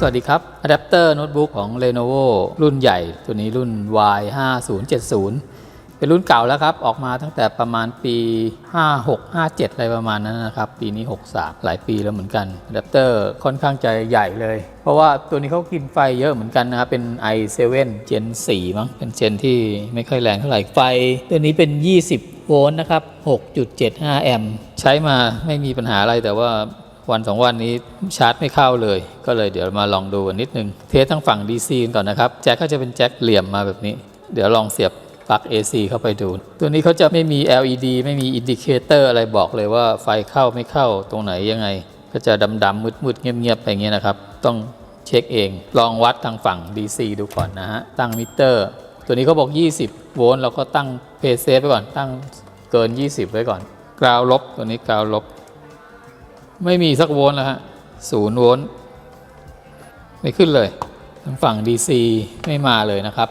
สวัสดีครับอะแดปเตอร์โน้ตบุ๊กของ Lenovo รุ่นใหญ่ ตัวนี้รุ่น Y5070 เป็นรุ่นเก่าแล้วครับ ออกมาตั้งแต่ประมาณปี 56 57 อะไรประมาณนั้นนะครับ ปีนี้ 63 หลายปีแล้วเหมือนกันอะแดปเตอร์ค่อนข้างจะใหญ่เลย เพราะว่าตัวนี้เขากินไฟเยอะเหมือนกันนะครับ เป็น i7 Gen 4 มั้ง เป็นเจนที่ไม่ค่อยแรงเท่าไหร่ ไฟ ตัวนี้เป็น 20 โวลต์นะครับ 6.75 แอมป์ ใช้มาไม่มีปัญหาอะไรแต่ว่า วันสองวันนี้ชาร์จไม่เข้าเลย ก็เลยเดี๋ยวมาลองดูกันนิดนึง เทสทั้งฝั่ง DC กันก่อนนะครับ แจ็คก็จะเป็นแจ็คเหลี่ยมมาแบบนี้ เดี๋ยวลองเสียบปลั๊ก AC เข้าไปดู ตัวนี้เขาจะไม่มี LED ไม่มีอินดิเคเตอร์อะไรบอกเลยว่าไฟเข้าไม่เข้าตรงไหนยังไง ก็จะดำๆมืดๆเงียบๆไปอย่างเงี้ยนะครับ ต้องเช็คเอง ลองวัดทางฝั่ง DC ดูก่อนนะฮะ ตั้งมิเตอร์ ตัวนี้เขาบอก 20 โวลต์เราก็ตั้งเพเซฟไปก่อน ตั้งเกิน 20 ไว้ก่อน กราวลบ ตัวนี้กราวลบ ไม่มีสักโวลต์แล้วฮะศูนย์โวลต์ไม่ขึ้นเลย ทางฝั่ง DC ไม่มาเลยนะครับ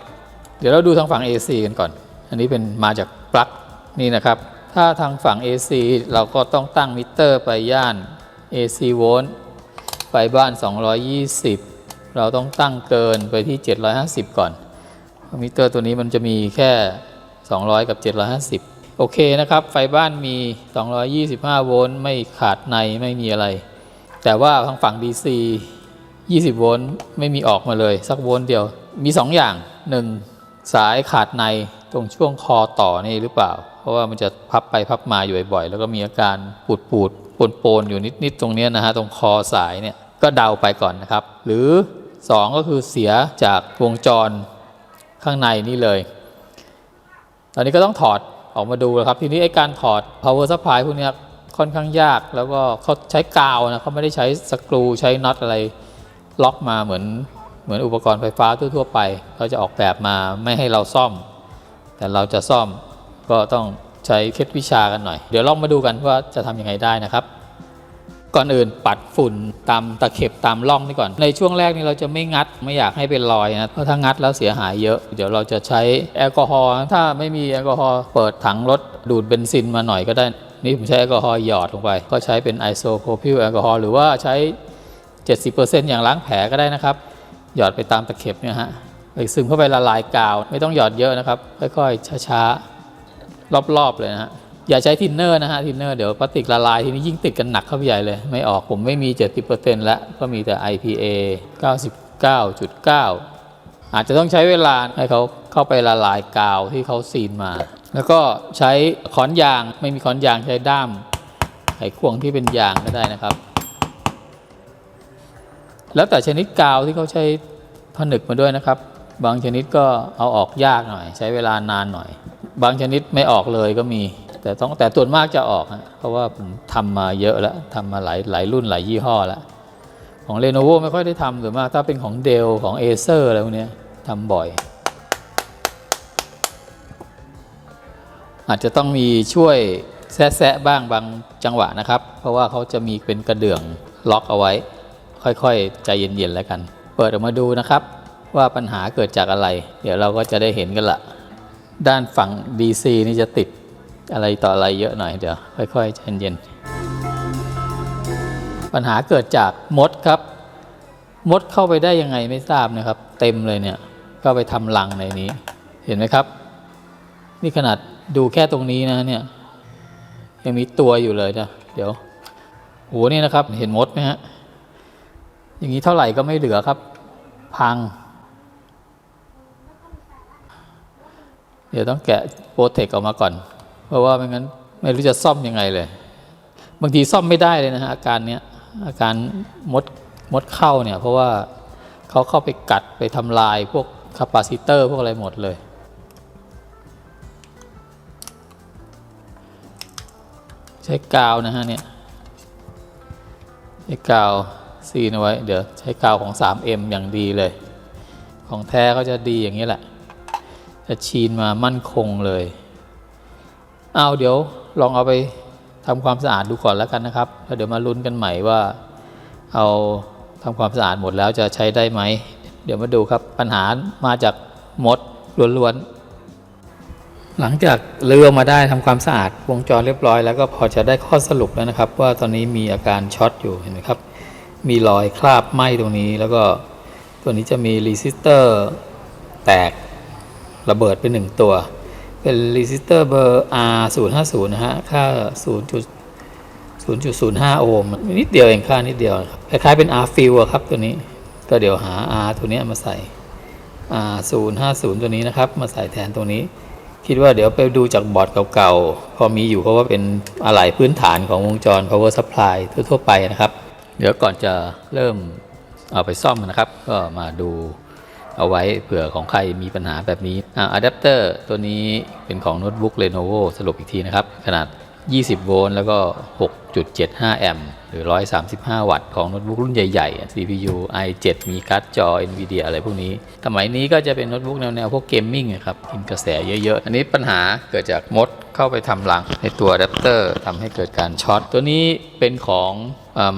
เดี๋ยวเราดูทางฝั่ง AC กันก่อน อันนี้เป็นมาจากปลั๊กนี่นะครับ ถ้าทางฝั่ง AC เราก็ต้องตั้งมิเตอร์ไปย่าน AC โวลต์ไฟบ้าน 220 เราต้องตั้งเกินไปที่ 750 ก่อนมิเตอร์ตัวนี้มันจะมีแค่ 200 กับ 750 โอเคนะครับ ไฟบ้านมี 225 โวลต์ไม่ขาดในไม่มีอะไร แต่ว่าทางฝั่ง DC 20 โวลต์ไม่มีออกมาเลย สักโวลต์เดียวมี 2 อย่าง 1 สายขาดในตรงช่วงคอต่อนี่หรือเปล่า เพราะว่ามันจะพับไปพับมาอยู่บ่อยๆ แล้วก็มีอาการปูดปูดๆปนๆอยู่นิดๆ ตรงนี้นะฮะ ตรงคอสายเนี่ยก็เดาไปก่อนนะครับ หรือ 2 ก็คือเสียจากวงจรข้างในนี่เลย ตอนนี้ก็ต้องถอด ออกมาดูแล้วครับ ทีนี้ไอ้การถอด power supply พวกนี้ค่อนข้างยากแล้วก็เขาใช้กาวนะเขาไม่ได้ใช้สกรูใช้น็อตอะไรล็อกมาเหมือนเหมือนอุปกรณ์ไฟฟ้าทั่วๆไปเขาจะออกแบบมาไม่ให้เราซ่อม แต่เราจะซ่อมก็ต้องใช้เคล็ดวิชากันหน่อย เดี๋ยวลองมาดูกันว่าจะทำยังไงได้นะครับ ก่อนอื่นปัดฝุ่นตามตะเข็บตามร่องนี่ก่อน ในช่วงแรกนี่เราจะไม่งัดไม่อยากให้เป็นรอยนะเพราะถ้างัดแล้วเสียหายเยอะ เดี๋ยวเราจะใช้แอลกอฮอล์ถ้าไม่มีแอลกอฮอล์เปิดถังรถดูดเบนซินมาหน่อยก็ได้ นี่ผมใช้แอลกอฮอล์หยอดลงไป ก็ใช้เป็นไอโซโพพิลแอลกอฮอล์หรือว่าใช้ 70%อย่างล้างแผลก็ได้นะครับ หยอดไปตามตะเข็บเนี่ยฮะไปซึมเข้าไปละลายกาว ไม่ต้องหยอดเยอะนะครับค่อยๆช้าๆรอบๆเลยนะฮะ อย่าใช้ทินเนอร์นะฮะทินเนอร์เดี๋ยวพลาสติกละลายทีนี้ยิ่งติดกันหนักเข้าไปใหญ่เลย ไม่ออกผมไม่มี 70%แล้วก็มีแต่ IPA 99.9 อาจจะต้องใช้เวลาให้เขาเข้าไปละลายกาวที่เขาซีนมา แล้วก็ใช้ขอนยางไม่มีขอนยางใช้ด้ามไขควงที่เป็นยางก็ได้นะครับ แล้วแต่ชนิดกาวที่เขาใช้ผนึกมาด้วยนะครับ บางชนิดก็เอาออกยากหน่อย ใช้เวลานานหน่อย บางชนิดไม่ออกเลยก็มี แต่ต้องแต่ส่วนมากจะออกเพราะว่าผมทำมาเยอะแล้วทำมาหลายหลายรุ่นหลายยี่ห้อแล้ว ของ Lenovo ไม่ค่อยได้ทำส่วนมากถ้าเป็นของ Dell ของ Acer อะไรพวกเนี้ยทำบ่อย อาจจะต้องมีช่วยแซะบ้างบางจังหวะนะครับ เพราะว่าเขาจะมีเป็นกระเดื่องล็อกเอาไว้ ค่อยๆ ใจเย็นๆแล้วกัน เปิดออกมาดูนะครับ ว่าปัญหาเกิดจากอะไร เดี๋ยวเราก็จะได้เห็นกันละด้านฝั่ง DC นี่จะติด อะไรต่ออะไรเยอะหน่อยเดี๋ยวค่อยๆใจเย็นปัญหาเกิดจากมดครับ มดเข้าไปได้ยังไงไม่ทราบนะครับ เต็มเลยเนี่ยก็ไปทำรังในนี้ เห็นไหมครับ นี่ขนาดดูแค่ตรงนี้นะเนี่ยยังมีตัวอยู่เลยนะเดี๋ยวโหนี่นะครับ เห็นมดไหมฮะอย่างนี้เท่าไหร่ก็ไม่เหลือครับ พัง เดี๋ยวต้องแกะโปรเทคออกมาก่อน เพราะว่าไม่งั้นไม่รู้จะซ่อมยังไงเลย บางทีซ่อมไม่ได้เลยนะฮะอาการเนี้ยอาการมดมดเข้าเนี่ยเพราะว่าเขาเข้าไปกัดไปทำลายพวกคาปาซิเตอร์พวกอะไรหมดเลย ใช้กาวนะฮะเนี่ยใช้กาวซีนเอาไว้ เดี๋ยวใช้กาวของ 3M อย่างดีเลย ของแท้ก็จะดีอย่างนี้แหละ จะชีนมามั่นคงเลย เอาเดี๋ยวลองเอาไปทำความสะอาดดูก่อนแล้วกันนะครับแล้วเดี๋ยวมาลุ้นกันใหม่ว่าเอาทำความสะอาดหมดแล้วจะใช้ได้ไหม เดี๋ยวมาดูครับปัญหามาจากมดล้วนๆหลังจากเลือมาได้ทำความสะอาดวงจรเรียบร้อย แล้วก็พอจะได้ข้อสรุปแล้วนะครับ ว่าตอนนี้มีอาการช็อตอยู่เห็นไหมครับมีรอยคราบไหม้ตรงนี้แล้วก็ตัวนี้จะมีรีสิสเตอร์แตกระเบิดไปหนึ่งตัว เป็นรีสิสเตอร์เบอร์ R 0 5 0นะฮะ ค่า 0. 0.05 โอห์มนิดเดียวเองค่านิดเดียวครับคล้ายๆเป็น R fill ครับตัวนี้ ก็เดี๋ยวหา R ตัวนี้มาใส่ R 0 5 0 ตัวนี้นะครับ มาใส่แทนตรงนี้ คิดว่าเดี๋ยวไปดูจากบอร์ดเก่าๆ พอมีอยู่เพราะว่าเป็นอะไหล่พื้นฐานของวงจร power supply ทั่วๆไปนะครับ เดี๋ยวก่อนจะเริ่มเอาไปซ่อมนะครับ ก็มาดู เอาไว้เผื่อของใครมีปัญหาแบบนี้อ่าอะแดปเตอร์ตัวนี้เป็นของโน้ตบุ๊ก Lenovo สรุปอีกทีนะครับ ขนาด 20 โวลต์ แล้วก็ 6.75 แอมป์หรือ 135 วัตต์ของโน้ตบุ๊กรุ่นใหญ่ๆ CPU i7 มีการ์ดจอ NVIDIA อะไรพวกนี้ สมัยนี้ก็จะเป็นโน้ตบุ๊กแนวๆ พวกเกมมิ่งครับกินกระแสเยอะๆ อันนี้ปัญหาเกิดจากมดเข้าไปทำรังในตัวอะแดปเตอร์ทำให้เกิดการช็อต ตัวนี้เป็นของ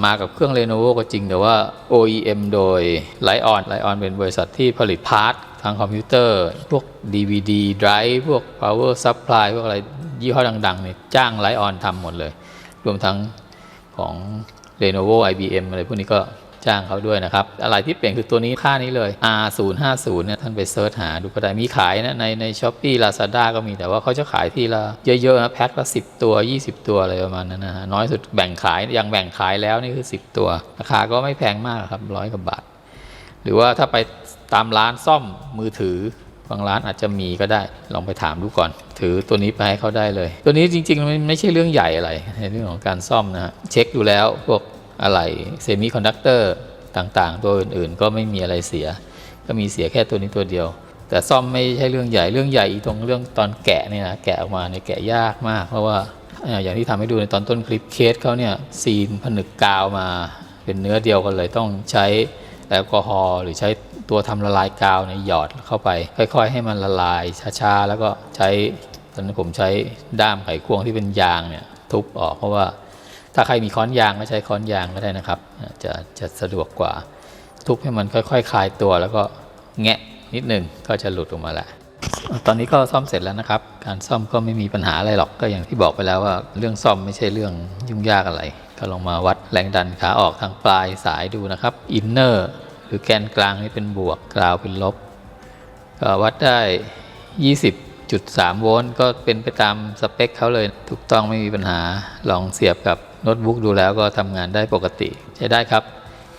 มากับเครื่อง Lenovo ก็จริงแต่ว่า OEM โดย Lion Lion เป็นบริษัทที่ผลิตพาร์ท ทางคอมพิวเตอร์ พวก DVD drive พวก power supply พวกอะไรยี่ห้อดังๆเนี่ยจ้าง Lite-On ทำหมดเลย รวมทั้งของ Lenovo IBM อะไรพวกนี้ก็จ้างเขาด้วยนะครับ อะไรที่เปลี่ยนคือตัวนี้ค่านี้เลย R050 เนี่ยท่านไปเซิร์ชหาดูก็ได้มีขายนะในใน s h อ p e e Lazada ก็มีแต่ว่าเขาจะขายทีละเยอะๆนะแพ็คละ 10 ตัว 20 ตัวอะไรประมาณนั้นนะฮะน้อยสุดแบ่งขายยังแบ่งขายแล้วนี่คือ 10 ตัว ราคาก็ไม่แพงมากครับร้อยกว่าบาท หรือว่าถ้าไป ตามร้านซ่อมมือถือบางร้านอาจจะมีก็ได้ลองไปถามดูก่อน ถือตัวนี้ไปให้เขาได้เลย ตัวนี้จริงๆมันไม่ใช่เรื่องใหญ่อะไรในเรื่องของการซ่อมนะฮะเช็คดูแล้วพวกอะไรเซมิคอนดักเตอร์ต่างๆ ตัวอื่นๆ ก็ไม่มีอะไรเสีย ก็มีเสียแค่ตัวนี้ตัวเดียว แต่ซ่อมไม่ใช่เรื่องใหญ่เรื่องใหญ่ตรงเรื่องตอนแกะเนี่ยนะแกะออกมาเนี่ยแกะยากมาก เพราะว่าเอ่ออย่างที่ทำให้ดูในตอนต้นคลิปเคสเขาเนี่ยซีนผนึกกาวมา เป็นเนื้อเดียวกันเลยต้องใช้ แอลกอฮอล์หรือใช้ตัวทำละลายกาวเนี่ยหยอดเข้าไป ค่อย ๆ ให้มันละลายช้าๆแล้วก็ใช้ตอนนี้นผมใช้ด้ามไขควงที่เป็นยางเนี่ยทุบออกเพราะว่าถ้าใครมีค้อนยางก็ใช้ค้อนยางก็ได้นะครับ จะจะสะดวกกว่า ทุบให้มันค่อยๆคลายตัว แล้วก็แงะนิดหนึ่งก็จะหลุดออกมาแล้วตอนนี้ก็ซ่อมเสร็จแล้วนะครับ การซ่อมก็ไม่มีปัญหาอะไรหรอกก็อย่างที่บอกไปแล้วว่า เรื่องซ่อมไม่ใช่เรื่องยุ่งยากอะไร ก็ลองมาวัดแรงดันขาออกทางปลายสายดูนะครับอินเนอร์หรือแกนกลางนี่เป็นบวกกราวเป็นลบ ก็วัดได้ 20.3 โวลต์ก็เป็นไปตามสเปคเขาเลย ถูกต้องไม่มีปัญหาลองเสียบกับโน้ตบุ๊กดูแล้วก็ทำงานได้ปกติใช้ได้ครับ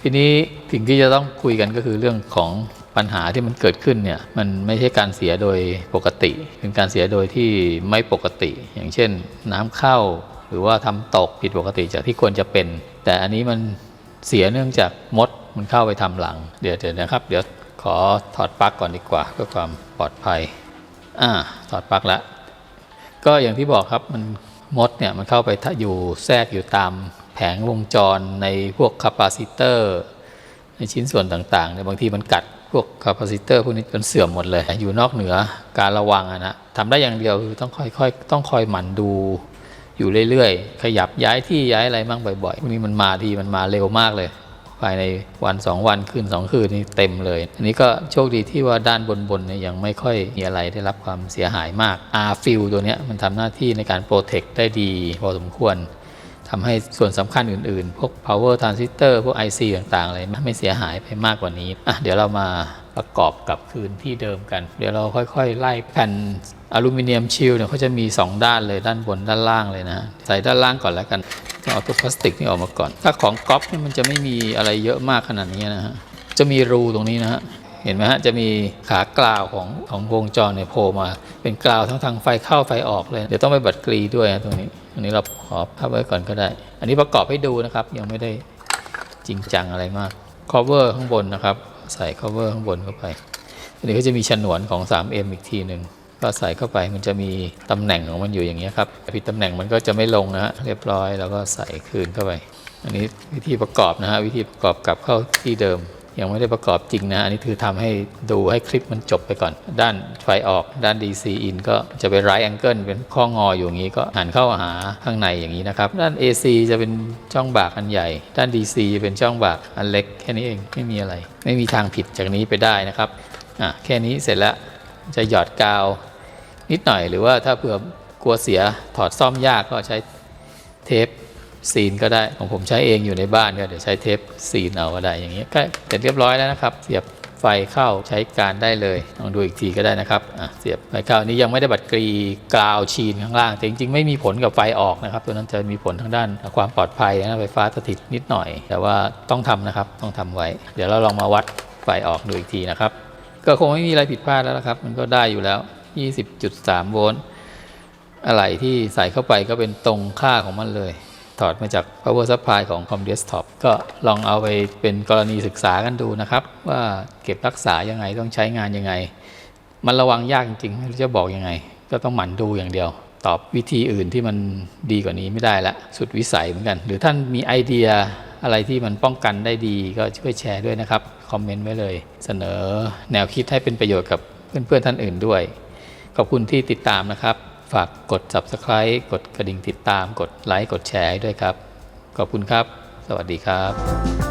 ทีนี้สิ่งที่จะต้องคุยกันก็คือเรื่องของปัญหาที่มันเกิดขึ้นเนี่ยมันไม่ใช่การเสียโดยปกติ เป็นการเสียโดยที่ไม่ปกติ อย่างเช่น น้ำเข้า หรือว่าทำตกผิดปกติจากที่ควรจะเป็น แต่อันนี้มันเสียเนื่องจากมดมันเข้าไปทำหลัง เดี๋ยวเดี๋ยวนะครับ เดี๋ยวขอถอดปลั๊กก่อนดีกว่าเพื่อความปลอดภัยอ่าถอดปลั๊กแล้วก็อย่างที่บอกครับมันมดเนี่ยมันเข้าไปอยู่แทรกอยู่ตามแผงวงจรในพวกคาปาซิเตอร์ในชิ้นส่วนต่างๆเนี่ยบางทีมันกัดพวกคาปาซิเตอร์พวกนี้จนเสื่อมหมดเลย อยู่นอกเหนือการระวังอะนะทำได้อย่างเดียวคือต้องค่อยๆต้องคอยหมั่นดู อยู่เรื่อยๆ ขยับย้ายที่ย้ายอะไรมั่งบ่อยๆพวกนี้มันมาทีมันมาเร็วมากเลย ภายในวัน 2 วันคืน2 คืนนี่เต็มเลย อันนี้ก็โชคดีที่ว่าด้านบนๆเนี่ยยังไม่ค่อยมีอะไรได้รับความเสียหายมาก R fill ตัวเนี้ยมันทำหน้าที่ในการโปรเทคได้ดีพอสมควรทำให้ส่วนสำคัญอื่นๆ พวก power transistor พวก IC ต่างๆ อะไรไม่เสียหายไปมากกว่านี้อะเดี๋ยวเรามาประกอบกับคืนที่เดิมกัน เดี๋ยวเราค่อยๆ ไล่แผ่น อลูมิเนียมชิลเนี่ยเขาจะมี 2 ด้านเลยด้านบนด้านล่างเลยนะ ใส่ด้านล่างก่อนแล้วกันเอาตัวพลาสติกนี่ออกมาก่อน ถ้าของก๊อฟเนี่ยมันจะไม่มีอะไรเยอะมากขนาดนี้นะฮะจะมีรูตรงนี้นะฮะเห็นไหมฮะจะมีขากราวของของวงจรเนี่ยโผล่มา เป็นกราวทั้งทางไฟเข้าไฟออกเลย เดี๋ยวต้องไปบัดกรีด้วยนะตรงนี้อันนี้เราขอพับไว้ก่อนก็ได้ อันนี้ประกอบให้ดูนะครับ ยังไม่ได้จริงจังอะไรมาก cover ข้างบนนะครับ ใส่ cover ข้างบนเข้าไปอันนี้ก็จะมีฉนวนของ 3M อีกทีหนึ่ง ก็ใส่เข้าไปมันจะมีตำแหน่งของมันอยู่อย่างเงี้ยครับผิดตำแหน่งมันก็จะไม่ลงนะฮะเรียบร้อยแล้วก็ใส่คืนเข้าไป อันนี้วิธีประกอบนะฮะวิธีประกอบกลับเข้าที่เดิม ยังไม่ได้ประกอบจริงนะอันนี้คือทำให้ดูให้คลิปมันจบไปก่อน ด้านไฟออกด้าน DC in ก็จะเป็น right angle เป็นข้องออยู่อย่างนี้ก็หันเข้าหาข้างในอย่างนี้นะครับ ด้าน AC จะเป็นช่องบากอันใหญ่ ด้าน DC จะเป็นช่องบากอันเล็กแค่นี้เองไม่มีอะไร ไม่มีทางผิดจากนี้ไปได้นะครับอะแค่นี้เสร็จแล้วจะหยอดกาว นิดหน่อยหรือว่าถ้าเผื่อกลัวเสียถอดซ่อมยากก็ใช้เทปซีนก็ได้ของผมใช้เองอยู่ในบ้านก็เดี๋ยวใช้เทปซีนเอาก็ได้อย่างเงี้ยก็เสร็จเรียบร้อยแล้วนะครับ เสียบไฟเข้าใช้การได้เลยลองดูอีกทีก็ได้นะครับเสียบไฟเข้านี่ยังไม่ได้บัดกรีกราวชีนข้างล่างแต่จริงๆ ไม่มีผลกับไฟออกนะครับ ตัวนั้นจะมีผลทางด้านความปลอดภัยนะไฟฟ้าสถิตนิดหน่อย แต่ว่าต้องทำนะครับต้องทำไว้ เดี๋ยวเราลองมาวัดไฟออกดูอีกทีนะครับ ก็คงไม่มีอะไรผิดพลาดแล้วนะครับ มันก็ได้อยู่แล้ว 20.3 โวลต์อะไรที่ใส่เข้าไปก็เป็นตรงค่าของมันเลย ถอดมาจาก power supply ของคอม desktop ก็ลองเอาไปเป็นกรณีศึกษากันดูนะครับ ว่าเก็บรักษายังไงต้องใช้งานยังไง มันระวังยากจริงๆ ไม่รู้จะบอกยังไง ก็ต้องหมั่นดูอย่างเดียว ตอบวิธีอื่นที่มันดีกว่านี้ไม่ได้ละสุดวิสัยเหมือนกัน หรือท่านมีไอเดียอะไรที่มันป้องกันได้ดีก็ช่วยแชร์ด้วยนะครับ คอมเมนต์ไว้เลย เสนอแนวคิดให้เป็นประโยชน์กับเพื่อนๆท่านอื่นด้วย ขอบคุณที่ติดตามนะครับ ฝากกด subscribe กดกระดิ่งติดตาม กดไลค์ กดแชร์ด้วยครับ ขอบคุณครับ สวัสดีครับ